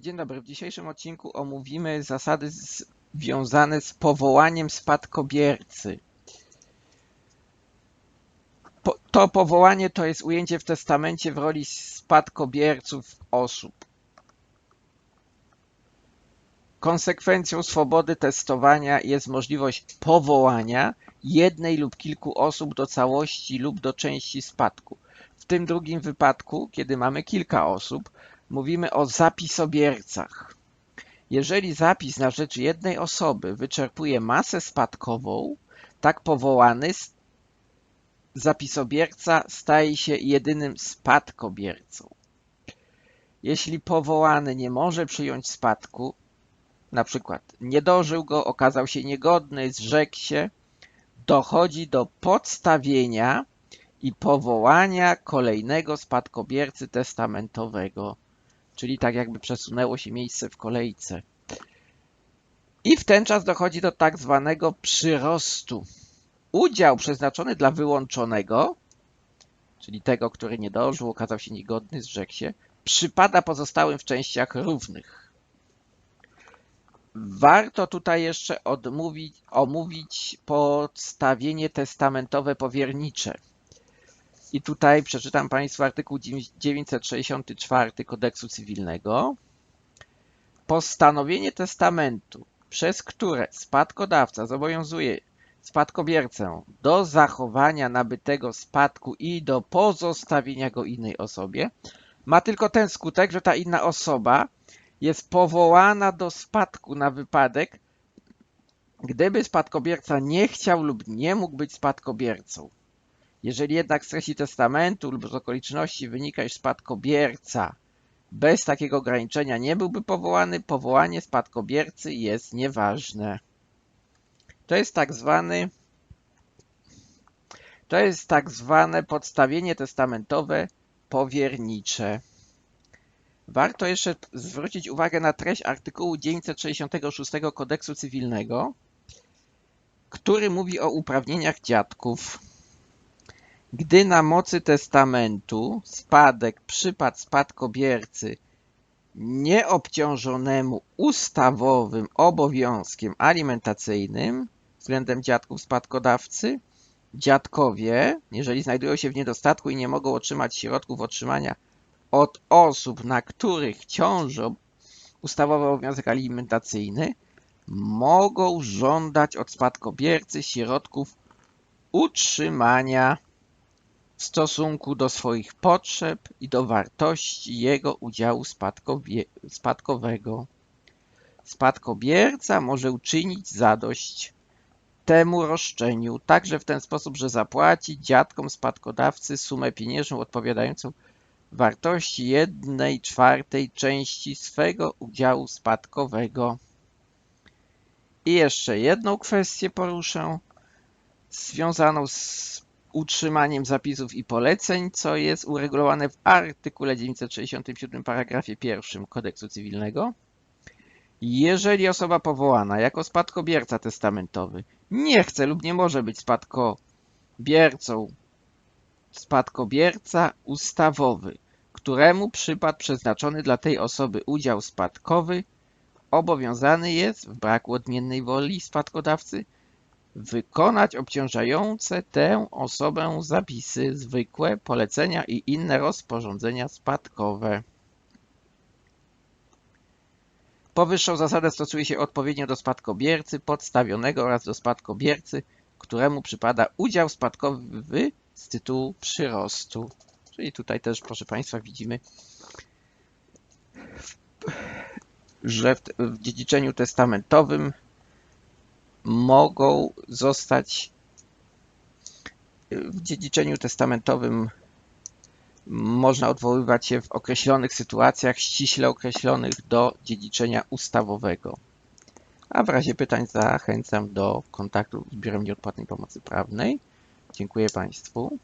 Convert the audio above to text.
Dzień dobry. W dzisiejszym odcinku omówimy zasady związane z powołaniem spadkobiercy. Po, to powołanie to jest ujęcie w testamencie w roli spadkobierców osób. Konsekwencją swobody testowania jest możliwość powołania jednej lub kilku osób do całości lub do części spadku. W tym drugim wypadku, kiedy mamy kilka osób, mówimy o zapisobiercach. Jeżeli zapis na rzecz jednej osoby wyczerpuje masę spadkową, tak powołany zapisobierca staje się jedynym spadkobiercą. Jeśli powołany nie może przyjąć spadku, na przykład nie dożył go, okazał się niegodny, zrzekł się, dochodzi do podstawienia i powołania kolejnego spadkobiercy testamentowego czyli tak jakby przesunęło się miejsce w kolejce. I w ten czas dochodzi do tak zwanego przyrostu. Udział przeznaczony dla wyłączonego, czyli tego, który nie dożył, okazał się niegodny, zrzekł się, przypada pozostałym w częściach równych. Warto tutaj jeszcze odmówić, omówić podstawienie testamentowe powiernicze. I tutaj przeczytam Państwu artykuł 964 Kodeksu Cywilnego. Postanowienie testamentu, przez które spadkodawca zobowiązuje spadkobiercę do zachowania nabytego spadku i do pozostawienia go innej osobie, ma tylko ten skutek, że ta inna osoba jest powołana do spadku na wypadek, gdyby spadkobierca nie chciał lub nie mógł być spadkobiercą. Jeżeli jednak z treści testamentu lub z okoliczności wynika, iż spadkobierca bez takiego ograniczenia nie byłby powołany, powołanie spadkobiercy jest nieważne. To jest tak zwany to jest tak zwane podstawienie testamentowe powiernicze. Warto jeszcze zwrócić uwagę na treść artykułu 966 Kodeksu Cywilnego, który mówi o uprawnieniach dziadków. Gdy na mocy testamentu spadek przypadł spadkobiercy nieobciążonemu ustawowym obowiązkiem alimentacyjnym względem dziadków spadkodawcy, dziadkowie, jeżeli znajdują się w niedostatku i nie mogą otrzymać środków otrzymania od osób, na których ciąży ustawowy obowiązek alimentacyjny, mogą żądać od spadkobiercy środków utrzymania stosunku do swoich potrzeb i do wartości jego udziału spadkowego. Spadkobierca może uczynić zadość temu roszczeniu także w ten sposób, że zapłaci dziadkom spadkodawcy sumę pieniężną odpowiadającą wartości jednej czwartej części swego udziału spadkowego. I jeszcze jedną kwestię poruszę, związaną z utrzymaniem zapisów i poleceń, co jest uregulowane w artykule 967 paragrafie pierwszym Kodeksu Cywilnego. Jeżeli osoba powołana jako spadkobierca testamentowy nie chce lub nie może być spadkobiercą, spadkobierca ustawowy, któremu przypadł przeznaczony dla tej osoby udział spadkowy, obowiązany jest w braku odmiennej woli spadkodawcy wykonać obciążające tę osobę zapisy zwykłe, polecenia i inne rozporządzenia spadkowe. Powyższą zasadę stosuje się odpowiednio do spadkobiercy podstawionego oraz do spadkobiercy, któremu przypada udział spadkowy z tytułu przyrostu. Czyli tutaj też, proszę Państwa, widzimy, że w dziedziczeniu testamentowym mogą zostać w dziedziczeniu testamentowym można odwoływać się w określonych sytuacjach, ściśle określonych do dziedziczenia ustawowego. A w razie pytań zachęcam do kontaktu z Biurem Nieodpłatnej Pomocy Prawnej. Dziękuję Państwu.